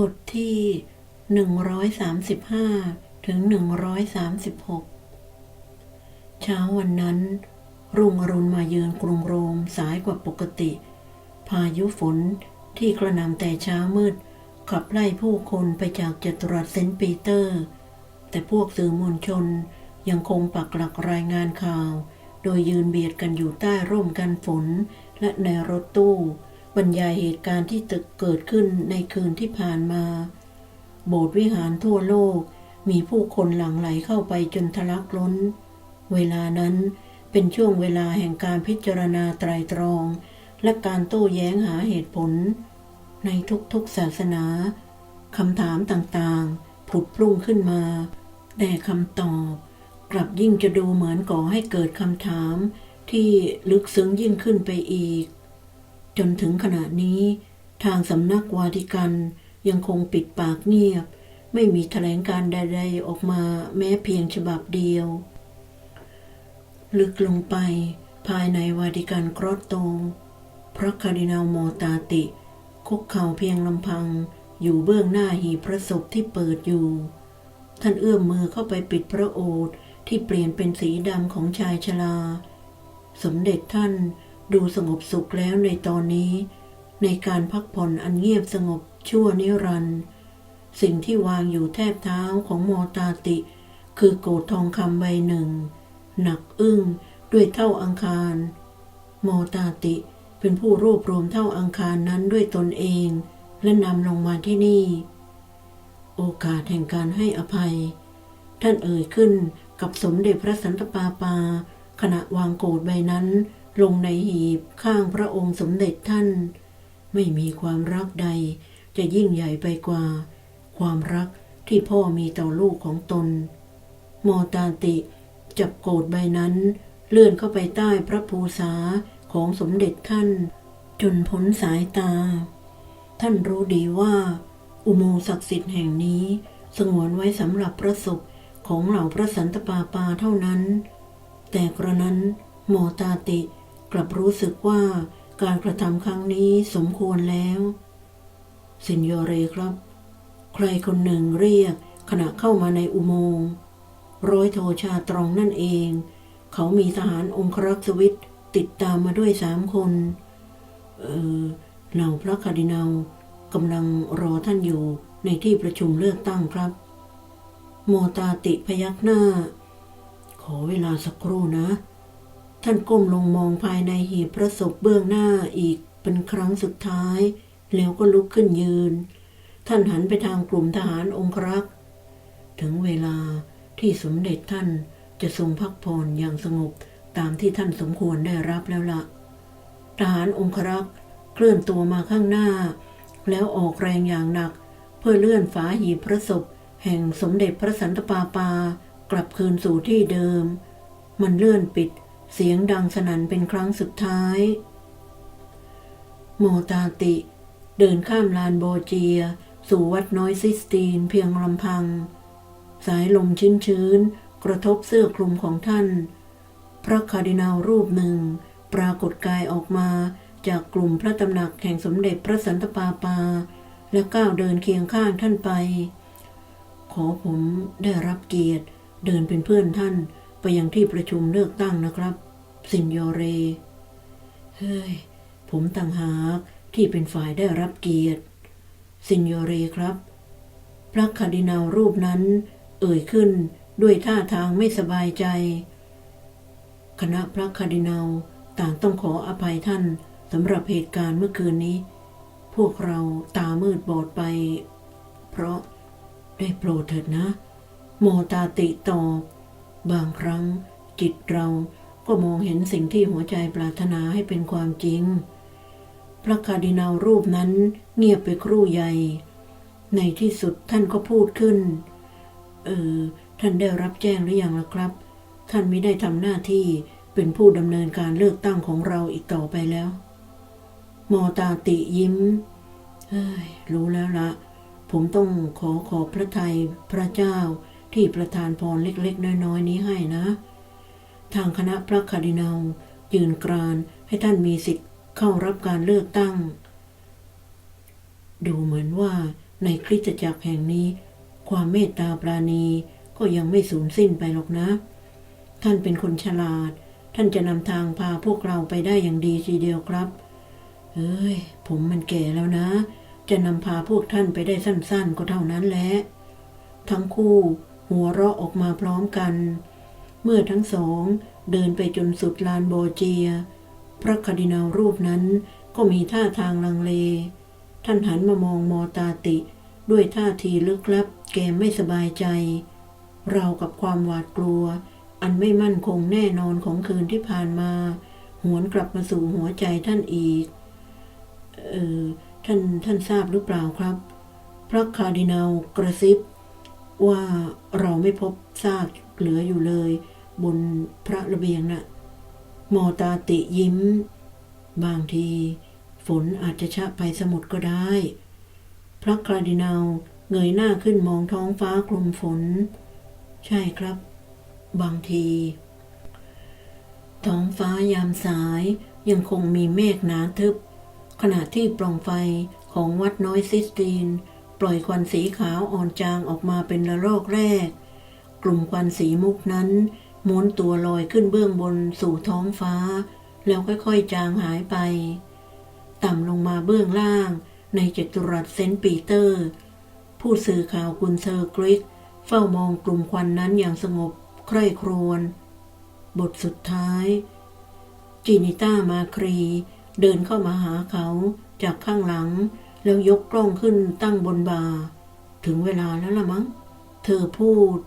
บทที่ 135 ถึง 136 เช้าวันนั้น รุ่งอรุณมาเยือนกรุงโรมสายกว่าปกติ พายุฝนที่กระหน่ำแต่เช้ามืด ขับไล่ผู้คนไปจากจัตุรัสเซนต์ปีเตอร์ แต่พวกสื่อมวลชนยังคงปักหลักรายงานข่าว โดยยืนเบียดกันอยู่ใต้ร่มกันฝนและในรถตู้ บรรยายเหตุการณ์ที่ตึกเกิดขึ้นในคืนที่ผ่านมา โบสถ์วิหารทั่วโลกมีผู้คนหลั่งไหลเข้าไปจนทะลักล้น เวลานั้นเป็นช่วงเวลาแห่งการพิจารณาไตรตรอง และการโต้แย้งหาเหตุผล ในทุกๆศาสนาคำถามต่างๆ ผุดพรุ่งขึ้นมา แต่คำตอบ กลับยิ่งจะดูเหมือนก่อให้เกิดคำถามที่ลึกซึ้งยิ่งขึ้นไปอีก จนถึงขณะนี้ ทางสำนักวาติกันยังคงปิดปากเงียบ ไม่มีแถลงการใด ๆ ออกมาแม้เพียงฉบับเดียว ลึกลงไปภายในวาติกันกรอตโต พระคาร์ดินัลโมตาติ คุกเข่าเพียงลำพัง อยู่เบื้องหน้าหีพระศพที่เปิดอยู่ ท่านเอื้อมมือเข้าไปปิดพระโอษฐ์ที่เปลี่ยนเป็นสีดำของชายชรา สมเด็จท่าน ดูสงบสุขแล้วในตอนนี้ ในการพักผ่อนอันเงียบสงบชั่วนิรันดร์สิ่งที่วางอยู่แทบเท้าของโมตาติ คือโกดทองคำใบหนึ่ง หนักอึ้งด้วยเท่าอังคาร โมตาติเป็นผู้รวบรวมเท่าอังคารนั้นด้วยตนเอง และนำลงมาที่นี่ โอกาสแห่งการให้อภัย ท่านเอ่ยขึ้นกับสมเด็จพระสันตะปาปา ขณะวางโกรธใบนั้น ลงในหีบข้างพระองค์สมเด็จท่าน ไม่มีความรักใดจะยิ่งใหญ่ไปกว่า ความรักที่พ่อมีต่อลูกของตน โมตาติจับโกรธใบนั้นเลื่อนเข้าไปใต้พระภูษาของสมเด็จท่าน จนพ้นสายตา ท่านรู้ดีว่า อุโมงค์ศักดิ์สิทธิ์แห่งนี้ สงวนไว้สำหรับพระศพของเหล่าพระสันตปาปาเท่านั้น แต่กระนั้นโมตาติ กลับรู้สึกว่าการกระทำครั้งนี้สมควรแล้วสินโยเรครับ ใครคนหนึ่งเรียกขณะเข้ามาในอุโมงค์ร้อยโทชาตรองนั่นเอง เขามีทหารองครักษ์สวิตติดตามมาด้วยสามคน เออเหล่าพระคาร์ดินัลกำลังรอท่านอยู่ในที่ประชุมเลือกตั้งครับ โมตาติพยักหน้า ขอเวลาสักครู่นะ ท่านก้มลงมองภายในหีบพระศพเบื้องหน้าอีกเป็นครั้งสุดท้าย แล้วก็ลุกขึ้นยืน ท่านหันไปทางกลุ่มทหารองครักษ์ถึงเวลาที่สมเด็จท่านจะทรงพักผ่อนอย่างสงบตามที่ท่านสมควรได้รับแล้วละทหารองครักษ์เคลื่อนตัวมาข้างหน้า แล้วออกแรงอย่างหนัก เพื่อเลื่อนฝาหีบพระศพแห่งสมเด็จพระสันตะปาปากลับคืนสู่ที่เดิม มันเลื่อนปิด เสียงดังสนั่นเป็นครั้งสุดท้าย โมตาติ เดินข้ามลานโบเจีย สู่วัดน้อยซิสตีนเพียงลำพัง สายลมชื้นๆ กระทบเสื้อคลุมของท่าน พระคาร์ดินัลรูปหนึ่ง ปรากฏกายออกมาจากกลุ่มพระตำหนักแห่งสมเด็จพระสันตะปาปา และก้าวเดินเคียงข้างท่านไป ขอผมได้รับเกียรติเดินเป็นเพื่อนท่านไปยังที่ประชุมเลือกตั้งนะครับ สินโยเร เฮ้ย ผมต่างหากที่เป็นฝ่ายได้รับเกียรติ สินโยเรครับ พระคาร์ดินัลรูปนั้น เอ่ยขึ้นด้วยท่าทางไม่สบายใจ คณะพระคาร์ดินัลต่างต้องขออภัยท่านสำหรับเหตุการณ์เมื่อคืนนี้ พวกเราตามืดบอดไป เพราะได้โปรดเถิดนะ โมตาติตอบบางครั้งจิตเรา ก็มองเห็นสิ่งที่หัวใจปรารถนาให้เป็นความจริง พระคาร์ดินัลรูปนั้นเงียบไปครู่ใหญ่ ในที่สุดท่านก็พูดขึ้น เออ ท่านได้รับแจ้งหรือยังล่ะครับ ท่านไม่ได้ทำหน้าที่เป็นผู้ดำเนินการเลือกตั้งของเราอีกต่อไปแล้ว มอตาติยิ้ม เฮ้ย รู้แล้วละ ผมต้องขอขอบพระทัยพระเจ้าที่ประทานพรเล็กๆ น้อยๆ นี้ให้นะ ทางคณะพระคาร์ดินัลยืนกรานให้ท่านมีสิทธิ์เข้ารับการเลือกตั้ง ดูเหมือนว่าในคริสตจักรแห่งนี้ ความเมตตาปราณีก็ยังไม่สูญสิ้นไปหรอกนะ ท่านเป็นคนฉลาด ท่านจะนำทางพาพวกเราไปได้อย่างดีทีเดียวครับ เอ้ย ผมมันแก่แล้วนะ จะนำพาพวกท่านไปได้สั้น ๆ ก็เท่านั้นแหละ ทั้งคู่หัวเราะออกมาพร้อมกัน เมื่อทั้งสองเดินไปจนสุดลานโบเจีย พระคาร์ดินาลรูปนั้นก็มีท่าทางลังเล ท่านหันมามองมอตาติ ด้วยท่าทีลึกลับแกไม่สบายใจ เรากับความหวาดกลัว อันไม่มั่นคงแน่นอนของคืนที่ผ่านมา หวนกลับมาสู่หัวใจท่านอีก เออ ท่านท่านทราบหรือเปล่าครับ พระคาร์ดินาลกระซิบว่าเราไม่พบซากเหลืออยู่เลย บนพระระเบียงน่ะมอตาติยิ้ม บางที ฝนอาจจะชะไปสมุทรก็ได้ พระคาร์ดินาลเงยหน้าขึ้นมองท้องฟ้าคลุมฝน ใช่ครับ บางที ท้องฟ้ายามสายยังคงมีเมฆหนาทึบ ขณะที่ปล่องไฟของวัดน้อยซิสตีน ปล่อยควันสีขาวอ่อนจางออกมาเป็นระลอกแรก กลุ่มควันสีมุกนั้น ม้วนตัวลอยขึ้นเบื้องบนสู่ท้องฟ้า แล้วค่อยๆจางหายไป ต่ำลงมาเบื้องล่างในจัตุรัสเซนต์ปีเตอร์ ผู้สื่อข่าวกุนเซอร์กริกเฝ้ามองกลุ่มควันนั้นอย่างสงบใคร่ครวญบทสุดท้าย จินิต้ามาครี เดินเข้ามาหาเขาจากข้างหลัง แล้วยกกล้องขึ้นตั้งบนบ่าถึงเวลาแล้วละมั้ง เธอพูด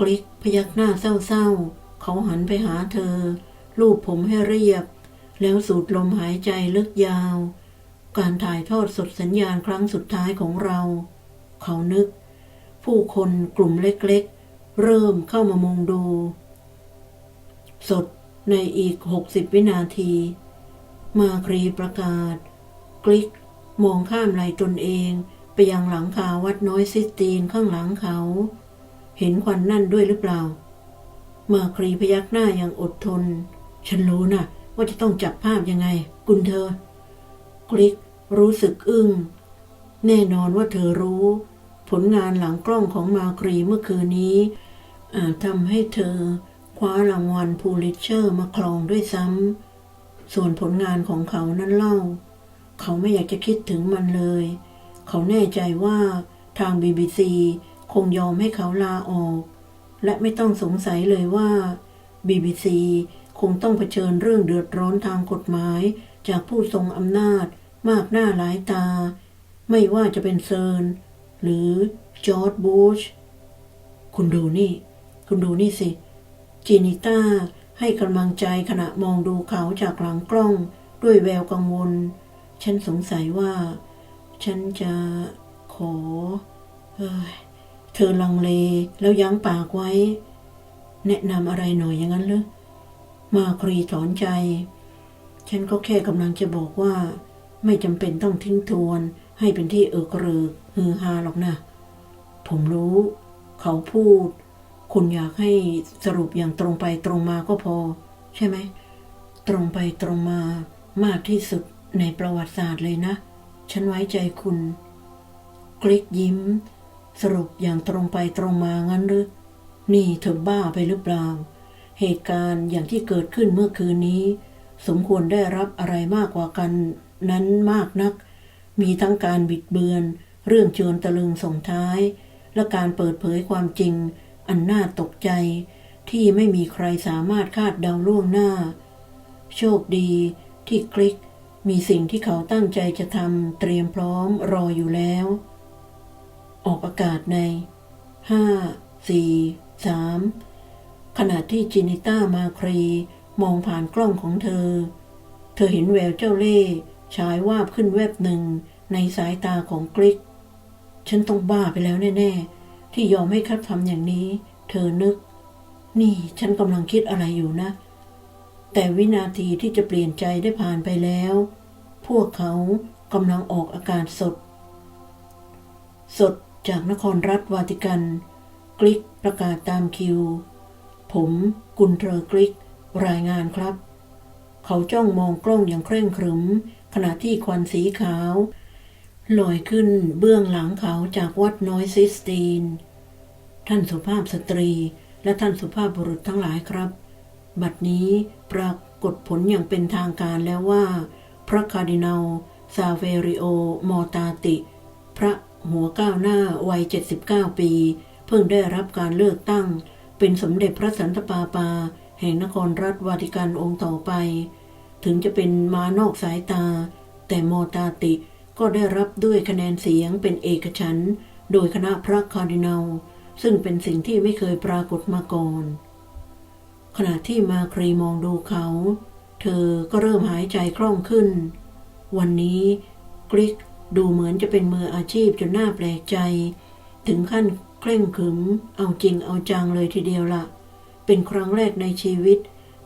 กลิกพยักหน้าเศร้าๆ เขาหันไปหาเธอ ลูบผมให้เรียบ แล้วสูดลมหายใจลึกยาว การถ่ายทอดสดสัญญาณครั้งสุดท้ายของเรา เขานึก ผู้คนกลุ่มเล็กๆ เริ่มเข้ามามุงดู สดในอีก 60 วินาที มาครีประกาศ กลิกมองข้ามไหลตนเองไปยังหลังคาวัดน้อยซิสตีนข้างหลังเขา เห็นควันนั่นด้วยหรือเปล่า มาครีพยักหน้าอย่างอดทน ฉันรู้นะว่าจะต้องจับภาพยังไง กุนเธอกลิกรู้สึกอึ้ง แน่นอนว่าเธอรู้ ผลงานหลังกล้องของมาครีเมื่อคืนนี้อาจทำให้เธอ คว้ารางวัลพูลิเชอร์มาครองด้วยซ้ำส่วนผลงานของเขานั้นเล่า เขาไม่อยากจะคิดถึงมันเลย เขาแน่ใจว่าทาง BBC คงยอมให้เขาลาออก และไม่ต้องสงสัยเลยว่า BBC คงต้องเผชิญเรื่องเดือดร้อนทางกฎหมาย จากผู้ทรงอำนาจ มากหน้าหลายตา ไม่ว่าจะเป็นเซิร์นหรือจอร์ดบูชคุณดูนี่ คุณดูนี่สิ จีนิต้าให้กำลังใจขณะมองดูเขาจากหลังกล้องด้วยแววกังวล ฉันสงสัยว่า ฉันจะขอเอ้ย เธอลังเลแล้วยั้งปากไว้ แนะนำอะไรหน่อยอย่างนั้นเหรอมาครีถอนใจ ฉันก็แค่กำลังจะบอกว่า ไม่จำเป็นต้องทิ้งทวน ให้เป็นที่เอิกเริกฮือฮาหรอกนะ ผมรู้ เขาพูด คุณอยากให้สรุปอย่างตรงไปตรงมาก็พอ ใช่ไหม ตรงไปตรงมามากที่สุดในประวัติศาสตร์เลยนะ ฉันไว้ใจคุณ กลิกยิ้ม สรุปอย่างตรงไปตรงมางั้นหรือ นี่เธอบ้าไปหรือเปล่า เหตุการณ์อย่างที่เกิดขึ้นเมื่อคืนนี้ สมควรได้รับอะไรมากกว่ากันนั้นมากนัก มีทั้งการบิดเบือน เรื่องโจรตะลึงส่งท้าย และการเปิดเผยความจริง อันน่าตกใจ ที่ไม่มีใครสามารถคาดเดาล่วงหน้า โชคดีที่คลิกมีสิ่งที่เขาตั้งใจจะทำเตรียมพร้อมรออยู่แล้ว ออกอากาศในห้าสี่สามขณะที่จินิต้ามาครี มองผ่านกล้องของเธอ เธอเห็นแววเจ้าเล่ห์ฉายวาบขึ้นแวบหนึ่งในสายตาของกริก ฉันต้องบ้าไปแล้วแน่ ๆ ที่ยอมให้คัดทำอย่างนี้ เธอนึก นี่ฉันกำลังคิดอะไรอยู่นะ แต่วินาทีที่จะเปลี่ยนใจได้ผ่านไปแล้ว พวกเขากำลังออกอากาศสด สด จากนครรัฐวาติกัน กลิกประกาศตามคิว ผมกุนเทอร์กลิกรายงานครับ เขาจ้องมองกล้องอย่างเคร่งครึม ขณะที่ควันสีขาวลอยขึ้นเบื้องหลังเขาจากวัดน้อยซิสตีน ท่านสุภาพสตรีและท่านสุภาพบุรุษทั้งหลายครับ บัดนี้ปรากฏผลอย่างเป็นทางการแล้วว่า พระคาร์ดินัลซาเวริโอ มอตาติ พระ หัวก้าวหน้าวัย 79 ปี เพิ่งได้รับการเลือกตั้ง เป็นสมเด็จพระสันตะปาปา แห่งนครรัฐวาติกันองค์ต่อไป ถึงจะเป็นมานอกสายตา แต่มอตาติก็ได้รับด้วยคะแนนเสียงเป็นเอกฉันโดยคณะพระคาร์ดินัลซึ่งเป็นสิ่งที่ไม่เคยปรากฏมาก่อน ขณะที่มาครีมองดูเขา เธอก็เริ่มหายใจคล่องขึ้น วันนี้กริก ดูเหมือนจะเป็นมืออาชีพจนน่าแปลกใจ ถึงขั้นเคร่งขรึม เอาจริงเอาจังเลยทีเดียวละเป็นครั้งแรกในชีวิต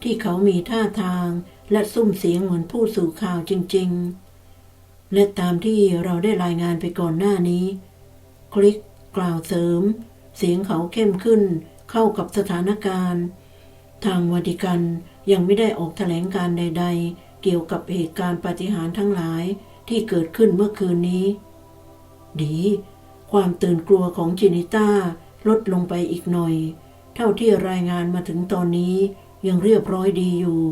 ที่เขามีท่าทางและซุ้มเสียงเหมือนผู้สื่อข่าวจริง ๆ และตามที่เราได้รายงานไปก่อนหน้านี้ คลิกกล่าวเสริม เสียงเขาเข้มขึ้นเข้ากับสถานการณ์ ทางวาติกันยังไม่ได้ออกแถลงการใด ๆ เกี่ยวกับเหตุการณ์ปฏิหารทั้งหลาย ที่เกิดขึ้นเมื่อคืนนี้ ดี ความตื่นกลัวของจินิต้าลดลงไปอีกหน่อย เท่าที่รายงานมาถึงตอนนี้ยังเรียบร้อยดีอยู่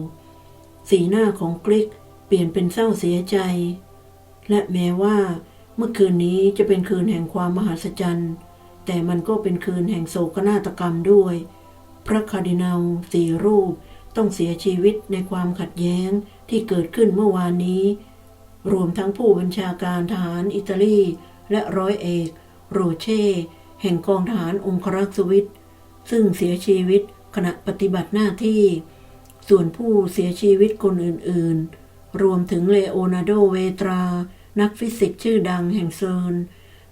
สีหน้าของกริกเปลี่ยนเป็นเศร้าเสียใจ และแม้ว่า เมื่อคืนนี้จะเป็นคืนแห่งความมหัศจรรย์ แต่มันก็เป็นคืนแห่งโศกนาฏกรรมด้วย พระคาร์ดินัลสี่รูปต้องเสียชีวิตในความขัดแย้งที่เกิดขึ้นเมื่อวานนี้ รวมทั้งผู้บัญชาการทหารอิตาลี และร้อยเอก โรเช่ แห่งกองทหารองครักษ์สวิตซึ่งเสียชีวิตขณะปฏิบัติหน้าที่ ส่วนผู้เสียชีวิตคนอื่น ๆ รวมถึงเลโอนาโดเวตรา นักฟิสิกส์ชื่อดังแห่งเซิร์น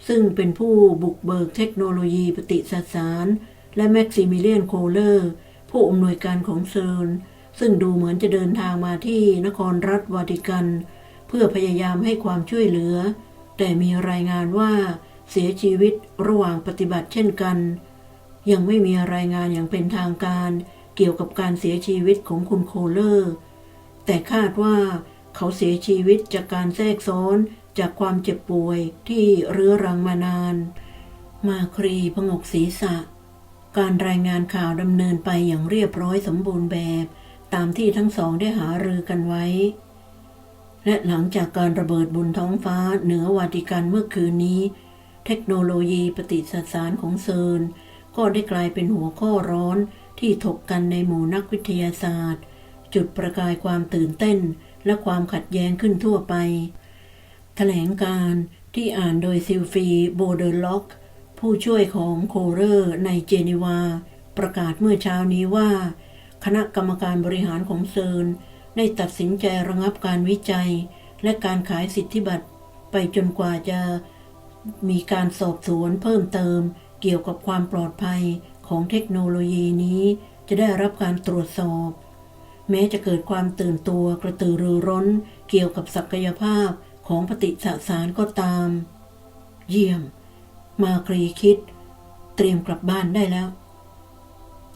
ซึ่งเป็นผู้บุกเบิกเทคโนโลยีปฏิสสาร และแม็กซิมิเลียนโคเลอร์ ผู้อำนวยการของเซิร์นซึ่งดูเหมือนจะเดินทางมาที่นครรัฐวาติกันเเพื่อพยายามให้ความช่วยเหลือ แต่มีรายงานว่าเสียชีวิตระหว่างปฏิบัติเช่นกัน ยังไม่มีรายงานอย่างเป็นทางการเกี่ยวกับการเสียชีวิตของคุณโคเลอร์ แต่คาดว่าเขาเสียชีวิตจากการแทรกซ้อนจากความเจ็บป่วยที่เรื้อรังมานาน มาครีพงกศีรษะ การรายงานข่าวดำเนินไปอย่างเรียบร้อยสมบูรณ์แบบ ตามที่ทั้งสองได้หารือกันไว้ และหลังจากการระเบิดบนท้องฟ้าเหนือวาติกันเมื่อคืนนี้ เทคโนโลยีปฏิสสารของเซิร์นก็ได้กลายเป็นหัวข้อร้อนที่ถกกันในหมู่นักวิทยาศาสตร์ จุดประกายความตื่นเต้นและความขัดแย้งขึ้นทั่วไป แถลงการที่อ่านโดยซิลฟีโบเดอร์ล็อก ผู้ช่วยของโคเรอร์ในเจนีวา ประกาศเมื่อเช้านี้ว่า คณะกรรมการบริหารของเซิร์น ได้ตัดสินใจระงับการวิจัย และการขายสิทธิบัตรไปจนกว่าจะมีการสอบสวนเพิ่มเติม เกี่ยวกับความปลอดภัยของเทคโนโลยีนี้ จะได้รับการตรวจสอบ แม้จะเกิดความตื่นตัวกระตือรือร้น เกี่ยวกับศักยภาพของปฏิสสารก็ตาม เยี่ยม มาครีคิด เตรียมกลับบ้านได้แล้ว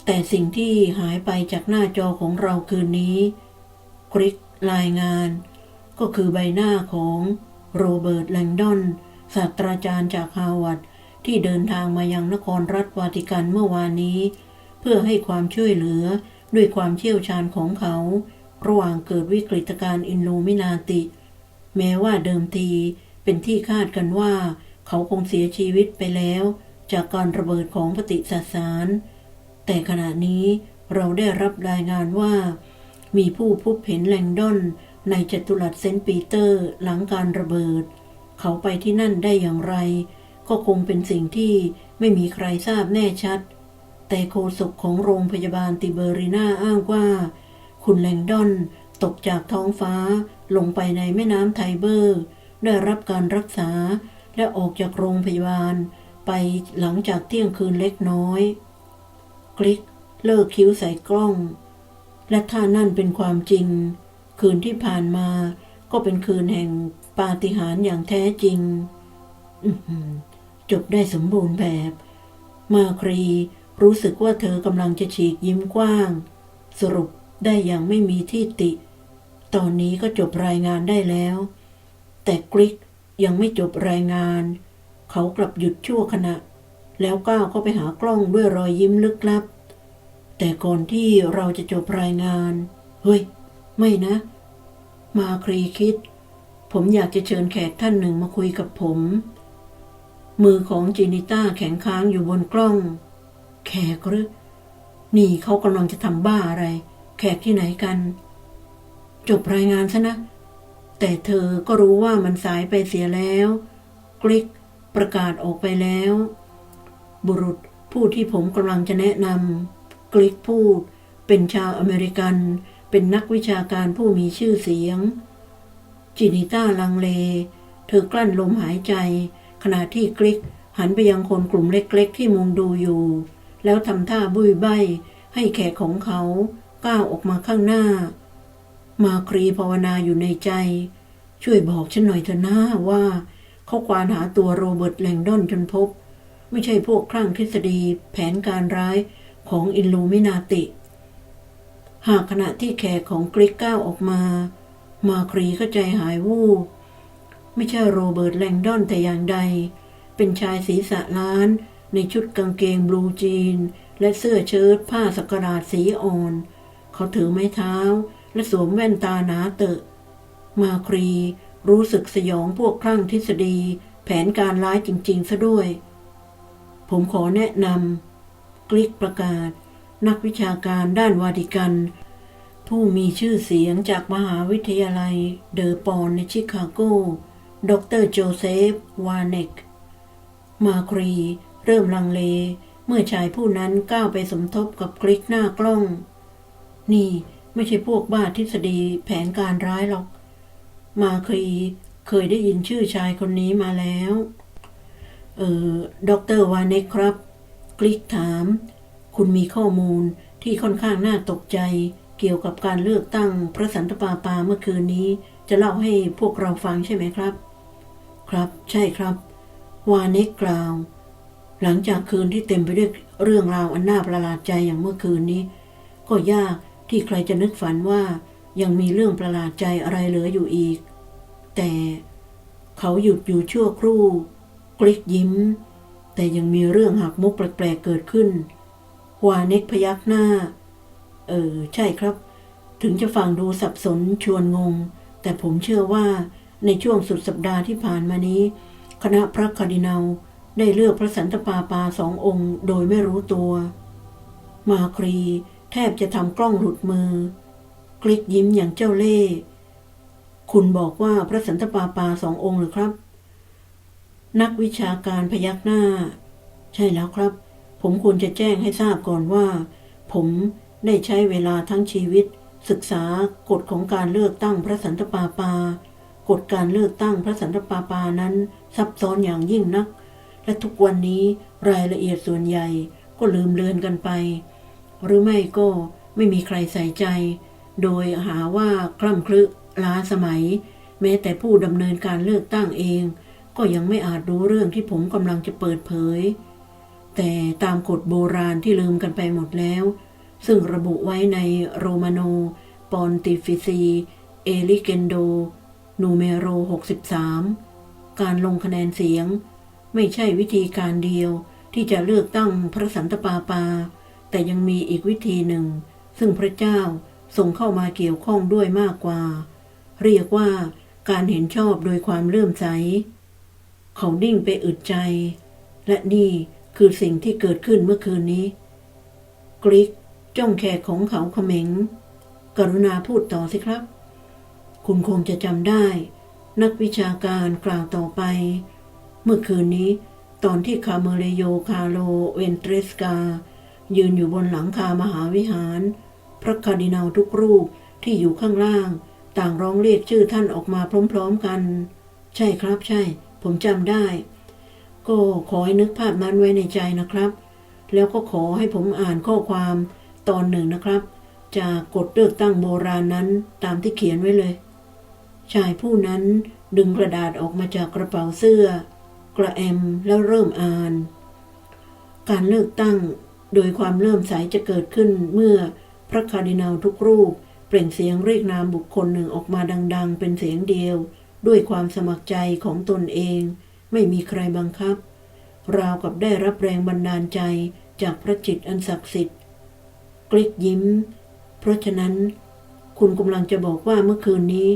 แต่สิ่งที่หายไปจากหน้าจอของเราคืนนี้ กริกรายงาน ก็คือใบหน้าของโรเบิร์ตแลงดอนศาสตราจารย์จากฮาวาดที่เดินทางมายังนครรัฐวาติกันเมื่อวานนี้ เพื่อให้ความช่วยเหลือด้วยความเชี่ยวชาญของเขา ระหว่างเกิดวิกฤตการณ์อินลูมินาติ แม้ว่าเดิมทีเป็นที่คาดกันว่า เขาคงเสียชีวิตไปแล้ว จากการระเบิดของปฏิสสาร แต่ขณะนี้เราได้รับรายงานว่า มีผู้พบเห็นแลงดอนในจัตุรัสเซนต์ปีเตอร์หลังการระเบิด เขาไปที่นั่นได้อย่างไร ก็คงเป็นสิ่งที่ไม่มีใครทราบแน่ชัด แต่โฆษกของโรงพยาบาลติเบอรีนาอ้างว่า คุณแลงดอนตกจากท้องฟ้าลงไปในแม่น้ำไทเบอร์ ได้รับการรักษาและออกจากโรงพยาบาล ไปหลังจากเที่ยงคืนเล็กน้อย คลิกเลิกคิ้วใส่กล้อง และถ้านั่นเป็นความจริง คืนที่ผ่านมาก็เป็นคืนแห่งปาฏิหาริย์อย่างแท้จริงจบได้สมบูรณ์แบบ มาครีรู้สึกว่าเธอกำลังจะฉีกยิ้มกว้าง สรุปได้อย่างไม่มีที่ติ ตอนนี้ก็จบรายงานได้แล้ว แต่กริกยังไม่จบรายงาน เขากลับหยุดชั่วขณะ แล้วก้าวเข้าไปหากล้องด้วยรอยยิ้มลึกลับ แต่ก่อนที่เราจะจบรายงาน เฮ้ย ไม่นะ มาครีคิด ผมอยากจะเชิญแขกท่านหนึ่งมาคุยกับผม มือของจินิต้าแข็งค้างอยู่บนกล้อง แขกหรือ นี่เขากำลังจะทำบ้าอะไร แขกที่ไหนกัน จบรายงานซะนะ แต่เธอก็รู้ว่ามันสายไปเสียแล้ว กลิกประกาศออกไปแล้ว บุรุษผู้ที่ผมกำลังจะแนะนำ กลิกพูด เป็นชาวอเมริกัน เป็นนักวิชาการผู้มีชื่อเสียง จินิต้าลังเล เธอกลั้นลมหายใจ ขณะที่กลิกหันไปยังคนกลุ่มเล็กๆ ที่มุงดูอยู่ แล้วทำท่าบุยใบให้แขกของเขาก้าวออกมาข้างหน้า มาครีภาวนาอยู่ในใจ ช่วยบอกฉันหน่อยเถอะนะว่าเขาควานหาตัวโรเบิร์ตแลงดอนจนพบ ไม่ใช่พวกคลั่งทฤษฎีแผนการร้าย ของอิลลูมินาติ หากขณะที่แขกของกริกก้าวออกมา มาครีก็ใจหายวูบไม่ใช่โรเบิร์ตแลงดอนแต่อย่างใด เป็นชายศีรษะล้าน ในชุดกางเกงบลูจีน และเสื้อเชิ้ตผ้าสกราชสีอ่อน เขาถือไม้เท้า และสวมแว่นตาหนาเตอะ มาครีรู้สึกสยองพวกคลั่งทฤษฎี แผนการร้ายจริงๆซะด้วย ผมขอแนะนำ กลิกประกาศ นักวิชาการด้านวาติกัน ผู้มีชื่อเสียงจากมหาวิทยาลัยเดอปอนในชิคาโก ดรโจเซฟ วาเนก มาครี เริ่มลังเล เมื่อชายผู้นั้นก้าวไปสมทบกับกลิกหน้ากล้อง นี่ไม่ใช่พวกบ้าทฤษฎีแผนการร้ายหรอก มาครีเคยได้ยินชื่อชายคนนี้มาแล้ว เออด็อกเตอร์วานเนกครับ กลิกถาม คุณมีข้อมูลที่ค่อนข้างน่าตกใจ เกี่ยวกับการเลือกตั้งพระสันตะปาปาเมื่อคืนนี้ จะเล่าให้พวกเราฟังใช่ไหมครับ ครับ ใช่ครับ วาเนกกล่าว หลังจากคืนที่เต็มไปด้วยเรื่องราวอันน่าประหลาดใจอย่างเมื่อคืนนี้ ก็ยากที่ใครจะนึกฝันว่ายังมีเรื่องประหลาดใจอะไรเหลืออยู่อีก แต่เขาหยุดอยู่ชั่วครู่ กลิกยิ้ม แต่ยังมีเรื่องหักมุกแปลกๆเกิดขึ้นวาเน็กพยักหน้า เออ ใช่ครับ ถึงจะฟังดูสับสนชวนงง แต่ผมเชื่อว่าในช่วงสุดสัปดาห์ที่ผ่านมานี้ คณะพระคาร์ดินัลได้เลือกพระสันตปาปาสององค์โดยไม่รู้ตัว มาครีแทบจะทำกล้องหลุดมือกลิกยิ้มอย่างเจ้าเล่ห์คุณบอกว่าพระสันตปาปาสององค์หรือครับ นักวิชาการพยักหน้า ใช่แล้วครับ ผมควรจะแจ้งให้ทราบก่อนว่า ผมได้ใช้เวลาทั้งชีวิต ศึกษากฎของการเลือกตั้งพระสันตะปาปากฎการเลือกตั้งพระสันตะปาปานั้น ซับซ้อนอย่างยิ่งนัก และทุกวันนี้รายละเอียดส่วนใหญ่ก็ลืมเลือนกันไป หรือไม่ก็ไม่มีใครใส่ใจ โดยหาว่าคล่ำคลึล้าสมัย แม้แต่ผู้ดำเนินการเลือกตั้งเอง ก็ยังไม่อาจรู้เรื่องที่ผมกำลังจะเปิดเผย แต่ตามกฎโบราณที่ลืมกันไปหมดแล้ว ซึ่งระบุไว้ในโรมาโน ปอนติฟิซี เอลิเกนโด นูเมโร 63 การลงคะแนนเสียง ไม่ใช่วิธีการเดียวที่จะเลือกตั้งพระสันตะปาปา แต่ยังมีอีกวิธีหนึ่ง ซึ่งพระเจ้าส่งเข้ามาเกี่ยวข้องด้วยมากกว่า เรียกว่าการเห็นชอบโดยความเลื่อมใส เขาดิ้งไปอึดใจ และนี่คือสิ่งที่เกิดขึ้นเมื่อคืนนี้ กริกจ้องแขกของเขาเขม็ง กรุณาพูดต่อสิครับ คุณคงจะจำได้ นักวิชาการกล่าวต่อไป เมื่อคืนนี้ ตอนที่คาเมเลโยคาโลเวนเทรสกา ยืนอยู่บนหลังคามหาวิหาร พระคาร์ดินัลทุกรูปที่อยู่ข้างล่าง ต่างร้องเรียกชื่อท่านออกมาพร้อมๆกัน ใช่ครับใช่ ผมจำได้ ก็ขอให้นึกภาพนั้นไว้ในใจนะครับ แล้วก็ขอให้ผมอ่านข้อความตอนหนึ่งนะครับ จากกฎเลือกตั้งโบราณนั้นตามที่เขียนไว้เลย ชายผู้นั้นดึงกระดาษออกมาจากกระเป๋าเสื้อ กระแอมแล้วเริ่มอ่าน การเลือกตั้งโดยความเริ่มใสจะเกิดขึ้นเมื่อพระคาร์ดินัลทุกรูป เปล่งเสียงเรียกนามบุคคลหนึ่งออกมาดัง ๆ เป็นเสียงเดียว ด้วยความสมัครใจของตนเอง ไม่มีใครบังคับ ราวกับได้รับแรงบันดาลใจจากพระจิตอันศักดิ์สิทธิ์ กลิกยิ้ม เพราะฉะนั้น คุณกำลังจะบอกว่าเมื่อคืนนี้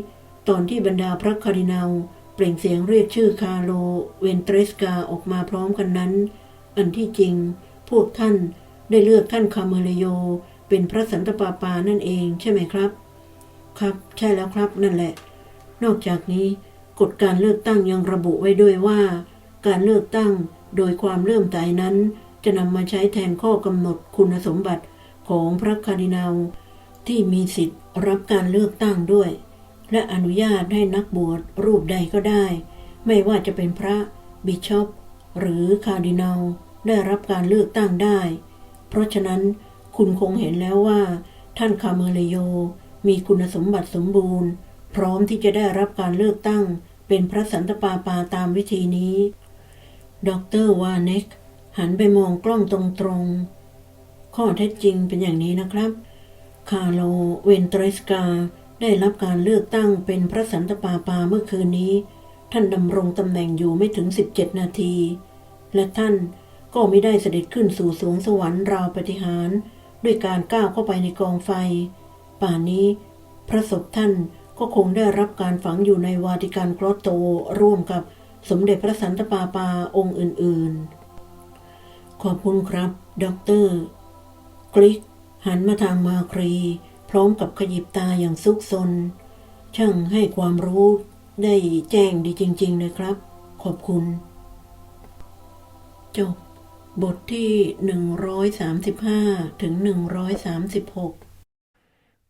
ตอนที่บรรดาพระคารินาลเปล่งเสียงเรียกชื่อคาร์โลเวนเทรสกาออกมาพร้อมกันนั้น อันที่จริง พวกท่านได้เลือกท่านคาเมเลโย เป็นพระสันตปาปานั่นเองใช่ไหมครับ ครับ ใช่แล้วครับนั่นแหละ นอกจากนี้กฎการเลือกตั้งยังระบุไว้ด้วยว่า การเลือกตั้งโดยความเลื่อมใสนั้น จะนำมาใช้แทนข้อกำหนดคุณสมบัติของพระคาร์ดินาลที่มีสิทธิ์รับการเลือกตั้งด้วย และอนุญาตให้นักบวชรูปใดก็ได้ ไม่ว่าจะเป็นพระบิชอปหรือคาร์ดินาลได้รับการเลือกตั้งได้ เพราะฉะนั้นคุณคงเห็นแล้วว่า ท่านคาเมเลโยมีคุณสมบัติสมบูรณ์ พร้อมที่จะได้รับการเลือกตั้ง เป็นพระสันตปาปาตามวิธีนี้ดรวาเน็กหันไปมองกล้องตรงๆ ข้อเท็จจริงเป็นอย่างนี้นะครับ คาร์โลเวนเทรสกาได้รับการเลือกตั้งเป็นพระสันตปาปาเมื่อคืนนี้ ท่านดำรงตำแหน่งอยู่ไม่ถึง 17 นาที และท่านก็ไม่ได้เสด็จขึ้นสู่สวงสวรรค์ราวปฏิหาร ด้วยการก้าวเข้าไปในกองไฟ ป่านนี้พระศพท่าน ก็คงได้รับการฝังอยู่ในวาติกันกรอตโตร่วมกับสมเด็จพระสันตะปาปาองค์อื่นๆ ขอบคุณครับด็อกเตอร์กริกหันมาทางมาครี พร้อมกับขยิบตาอย่างซุกซน ช่างให้ความรู้ได้แจ้งดีจริง ๆ เลยครับ ขอบคุณ จบบทที่ 135 ถึง 136